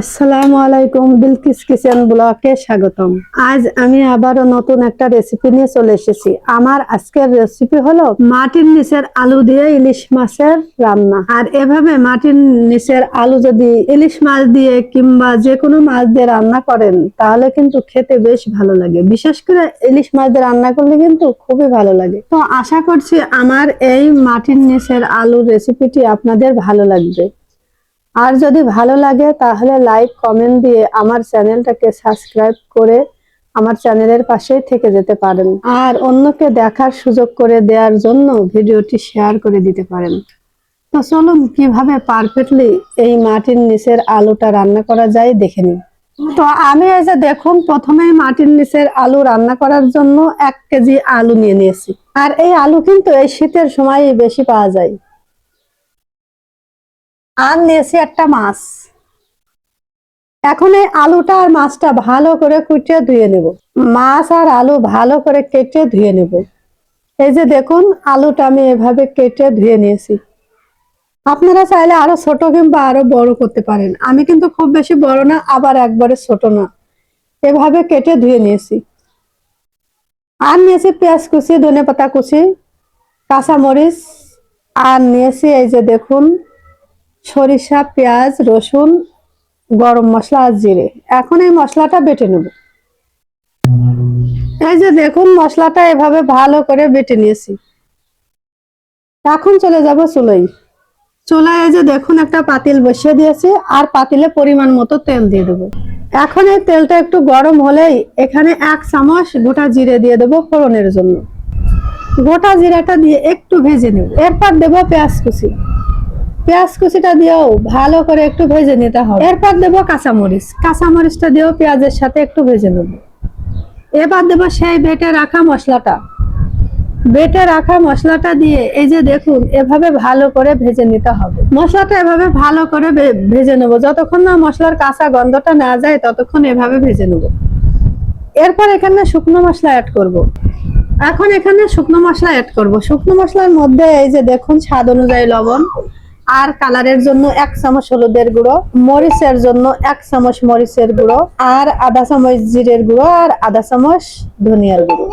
আসসালামু আলাইকুম, বিলকিস কিচেন ব্লকে স্বাগতম। আজ আমি আবারও নতুন একটা রেসিপি নিয়ে চলে এসেছি। আমার আজকের রেসিপি হলো মাটির নিচের আলু দিয়ে ইলিশ মাছের রান্না। আর এভাবে মাটির নিচের আলু যদি ইলিশ মাছ দিয়ে কিংবা যে কোনো মাছ দিয়ে রান্না করেন, তাহলে কিন্তু খেতে বেশ ভালো লাগে। বিশেষ করে ইলিশ মাছ দিয়ে রান্না করলে কিন্তু খুবই ভালো লাগে। তো আশা করছি আমার এই মাটির নিচের আলুর রেসিপিটি আপনাদের ভালো লাগবে। আর যদি ভালো লাগে, তাহলে লাইক কমেন্ট দিয়ে আমার চ্যানেলটাকে সাবস্ক্রাইব করে আমার চ্যানেলের পাশেই থেকে যেতে পারেন। আর অন্যকে দেখার সুযোগ করে দেওয়ার জন্য ভিডিওটি শেয়ার করে দিতে পারেন। তো চলুন, কীভাবে পারফেক্টলি এই মাটির নিচের আলুটা রান্না করা যায় দেখে নিই। তো আমি এই যে দেখুন, প্রথমেই মাটির নিচের আলু রান্না করার জন্য এক কেজি আলু নিয়ে নিয়েছি। আর এই আলু কিন্তু এই শীতের সময় বেশি পাওয়া যায়। আর নিয়েছি একটা মাছ। এখন এই আলুটা আর মাছটা ভালো করে কুটিয়ে ধুয়ে নেব। মাছ আর আলু ভালো করে কেটে ধুয়ে নেব। এই যে দেখুন, আলুটা আমি এভাবে কেটে ধুয়ে নিয়েছি। আপনারা চাইলে আরও ছোট কিংবা আরও বড় করতে পারেন। আমি কিন্তু খুব বেশি বড় না, আবার একবারে ছোট না। এভাবে কেটে ধুয়ে নিয়েছি। আর নিয়েছি পেঁয়াজ কুচি, ধনে পাতা কুচি, কাঁচামরিচ। আর নিয়েছি এই যে দেখুন সরিষা, পেঁয়াজ, রসুন, গরম মশলা আর জিরে। এখন এই মশলাটা বেটে নেব। এই যে দেখুন, মশলাটা এভাবে ভালো করে বেটে নিয়েছি। এখন চলে যাব চুলোই। চুলায় এই যে দেখুন, একটা পাতিল বসিয়ে দিয়েছি আর পাতিলে পরিমাণ মতো তেল দিয়ে দেবো। এখন এই তেলটা একটু গরম হলেই এখানে এক চামচ গোটা জিরে দিয়ে দেবো ফোড়নের জন্য। গোটা জিরাটা দিয়ে একটু ভেজে নেব। এরপর দেবো পেঁয়াজ কুচি। পেঁয়াজ কুচিটা দিয়েও ভালো করে একটু ভেজে নিতে হবে। এরপর দেবো কাঁচামরিচ। কাঁচামরিচটা দিয়েও পেঁয়াজের সাথে একটু ভেজে নেব। এবার দেবো সেই বেটে রাখা মশলাটা। বেটে রাখা মশলাটা দিয়ে এই যে দেখুন, এভাবে ভালো করে ভেজে নিতে হবে। মশলাটা এভাবে ভালো করে ভেজে নেব। যতক্ষণ না মশলার কাঁচা গন্ধটা না যায়, ততক্ষণ এভাবে ভেজে নেব। এরপর এখানে শুকনো মশলা অ্যাড করব। এখন এখানে শুকনো মশলা অ্যাড করব। শুকনো মশলার মধ্যে এই যে দেখুন, স্বাদ অনুযায়ী লবণ। আর কালারের জন্য এক চামচ হলুদের গুঁড়ো, মরিচের জন্য এক চামচ মরিচের গুঁড়ো, আর আধা চামচ জিরের গুঁড়ো আর আধা চামচ ধনিয়ার গুঁড়ো।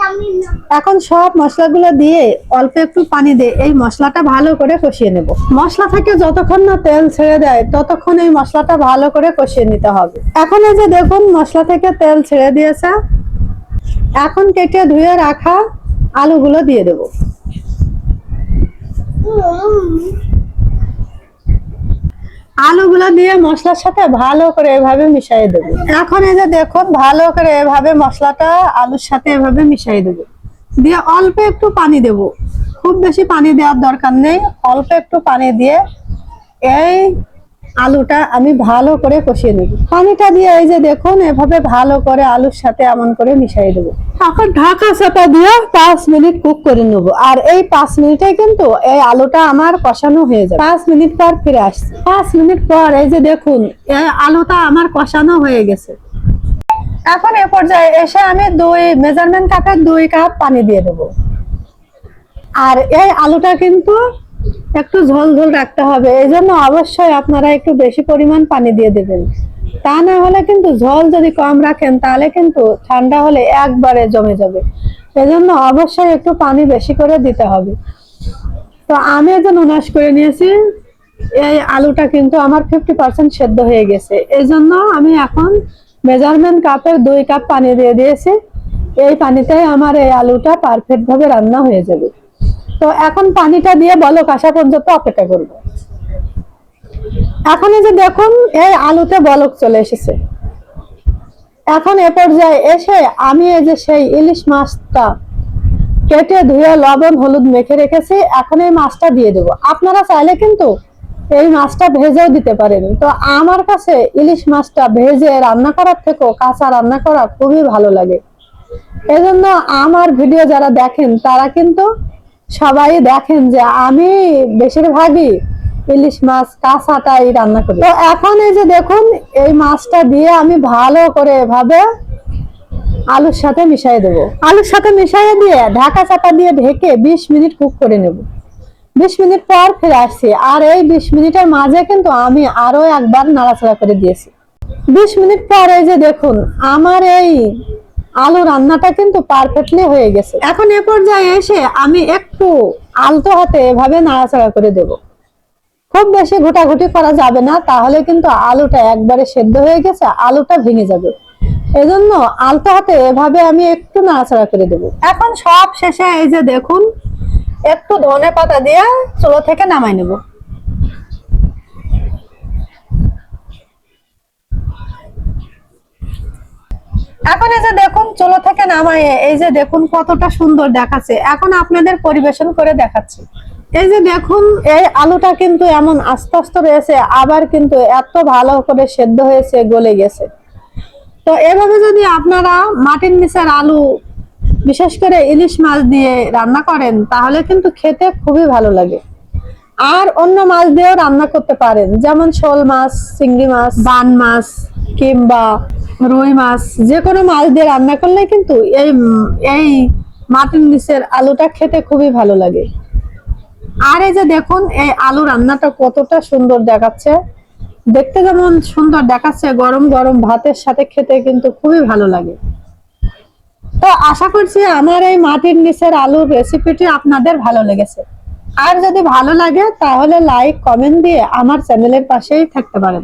এখন সব মশলাগুলো দিয়ে অল্প একটু পানি দিয়ে এই মশলাটা ভালো করে কষিয়ে নেব। মশলা থেকে যতক্ষণ না তেল ছেড়ে দেয়, ততক্ষণ এই মশলাটা ভালো করে কষিয়ে নিতে হবে। এখন এই যে দেখুন, মশলা থেকে তেল ছেড়ে দিয়েছে। এখন কেটে ধুয়ে রাখা আলুগুলো দিয়ে দেবো। আলুগুলো দিয়ে মশলার সাথে ভালো করে এভাবে মিশাই দেবো। এখন এই যে দেখুন, ভালো করে এভাবে মশলাটা আলুর সাথে এভাবে মিশাই দেবো। দিয়ে অল্প একটু পানি দেব। খুব বেশি পানি দেওয়ার দরকার নেই। অল্প একটু পানি দিয়ে এই আলুটা আমি ভালো করে কষিয়ে নেব। পানিটা দিয়ে এই যে দেখুন, এভাবে ভালো করে আলুর সাথে এমন করে মিশিয়ে দেবো। এখন ঢাকা চাপা দিয়ে পাঁচ মিনিট কুক করে নেব। আর এই পাঁচ মিনিটে কিন্তু এই আলুটা আমার কষানো হয়ে যাবে। পাঁচ মিনিট পর ফিরে আসছে। পাঁচ মিনিট পর এই যে দেখুন, এই আলুটা আমার কষানো হয়ে গেছে। এখন এ পর্যায়ে এসে আমি দুই মেজারমেন্ট কাপের দুই কাপ পানি দিয়ে দেবো। আর এই আলুটা কিন্তু একটু ঝোল ঝোল রাখতে হবে। এই জন্য অবশ্যই আপনারা একটু বেশি পরিমাণ পানি দিয়ে দেবেন। তা না হলে কিন্তু ঝোল যদি কম রাখেন, তাহলে কিন্তু ঠান্ডা হলে একবারে জমে যাবে। এজন্য অবশ্যই একটু পানি বেশি করে দিতে হবে। তো আমি এই যে নুনাস করে নিয়েছি। এই আলুটা কিন্তু আমার ফিফটি পার্সেন্ট সেদ্ধ হয়ে গেছে। এই জন্য আমি এখন মেজারমেন্ট কাপের দুই কাপ পানি দিয়ে দিয়েছি। এই পানিতে আমার এই আলুটা পারফেক্ট ভাবে রান্না হয়ে যাবে। তো এখন পানিটা দিয়ে বলক আসা পর্যন্ত অপেক্ষা করব। এখন এই যে দেখুন, এই আলুতে বলক চলে এসেছে। এখন এ পর্যায়ে এসে আমি এই যে সেই ইলিশ মাছটা কেটে ধুয়ে লবণ, হলুদ মেখে রেখেছি, এখন এই মাছটা দিয়ে দেবো। আপনারা চাইলে কিন্তু এই মাছটা ভেজেও দিতে পারেন। তো আমার কাছে ইলিশ মাছটা ভেজে রান্না করার থেকেও কাঁচা রান্না করা খুবই ভালো লাগে। এজন্য আমার ভিডিও যারা দেখেন, তারা কিন্তু সবাই দেখেন যে আমি বেশিরভাগই ইলিশ মাছ, কাঁচাটাই রান্না করি। তো এখন এই যে দেখুন, এই মাছটা দিয়ে আমি ভালো করে এভাবে আলুর সাথে মিশিয়ে দেবো। আলুর সাথে মিশিয়ে দিয়ে ঢাকা চাপা দিয়ে ঢেকে বিশ মিনিট কুক করে নেব। বিশ মিনিট পর ফিরে আসছি। আর এই বিশ মিনিটের মাঝে কিন্তু আমি আরও একবার নাড়াচাড়া করে দিয়েছি। বিশ মিনিট পর এই যে দেখুন, আমার এই আলু রান্নাটা কিন্তু পারফেক্টলি হয়ে গেছে। এখন এ পর্যায়ে এসে আমি একটু আলতো হাতে এভাবে নাড়াচাড়া করে দেব। খুব বেশি ঘোটাঘুটি করা যাবে না, তাহলে কিন্তু আলুটা একবারে সেদ্ধ হয়ে গেছে, আলুটা ভেঙে যাবে। এজন্য আলতো হাতে এভাবে আমি একটু নাড়াচাড়া করে দেব। এখন সব শেষে এই যে দেখুন, একটু ধনে পাতা দিয়ে চুলো থেকে নামাই নেব। এখন এই যে দেখুন, চলো থেকে নামায়, এই যে দেখুন কতটা সুন্দর দেখাচ্ছে। এখন আপনাদের পরিবেশন করে দেখাচ্ছি। এই যে দেখুন, এই আলুটা কিন্তু এমন আস্তে আস্তে রয়েছে, আবার কিন্তু এত ভালো করে সেদ্ধ হয়েছে, গলে গেছে। তো এভাবে যদি আপনারা মাটির নিচের আলু, বিশেষ করে ইলিশ মাছ দিয়ে রান্না করেন, তাহলে কিন্তু খেতে খুবই ভালো লাগে। আর অন্য মাছ দিয়েও রান্না করতে পারেন, যেমন শোল মাছ, চিংড়ি মাছ, বান মাছ, কিংবা রুই মাছ, যে কোনো মাছ দিয়ে রান্না করলে কিন্তু এই এই মাটির নিচের আলুটা খেতে খুবই ভালো লাগে। আর এই যে দেখুন, এই আলু রান্নাটা কতটা সুন্দর দেখাচ্ছে। দেখতে যেমন সুন্দর দেখাচ্ছে, গরম গরম ভাতের সাথে খেতে কিন্তু খুবই ভালো লাগে। তো আশা করছি আমার এই মাটির নিচের আলুর রেসিপিটি আপনাদের ভালো লেগেছে। আর যদি ভালো লাগে, তাহলে লাইক কমেন্ট দিয়ে আমার চ্যানেলের পাশেই থাকতে পারেন।